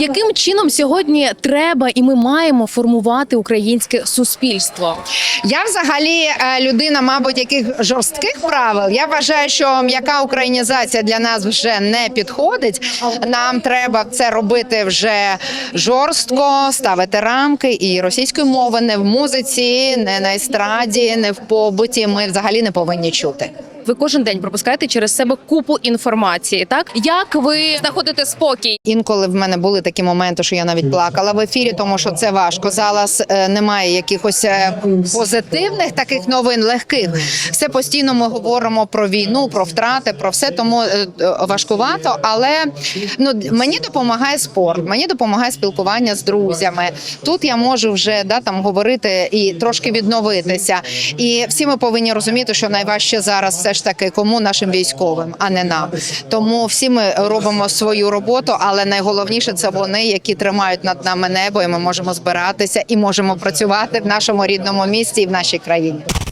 Яким чином сьогодні треба і ми маємо формувати українське суспільство? Я взагалі е, людина, мабуть, яких жорстких правил. Я вважаю, що м'яка українізація для нас вже не підходить. Нам треба це робити вже жорстко, ставити рамки і російської мови не в музиці, не на естраді, не в побуті. Ми взагалі не повинні чути. Ви кожен день пропускаєте через себе купу інформації. Так як ви знаходите спокій? Інколи в мене були такі моменти, що я навіть плакала в ефірі, тому що це важко. Зараз е, немає якихось е, позитивних таких новин, легких. Все постійно ми говоримо про війну, про втрати, про все, тому е, е, важкувато. Але ну мені допомагає спорт, мені допомагає спілкування з друзями. Тут я можу вже да там говорити і трошки відновитися. І всі ми повинні розуміти, що найважче зараз ж таки кому нашим військовим, а не нам. Тому всі ми робимо свою роботу, але найголовніше це вони, які тримають над нами небо, і ми можемо збиратися і можемо працювати в нашому рідному місті і в нашій країні.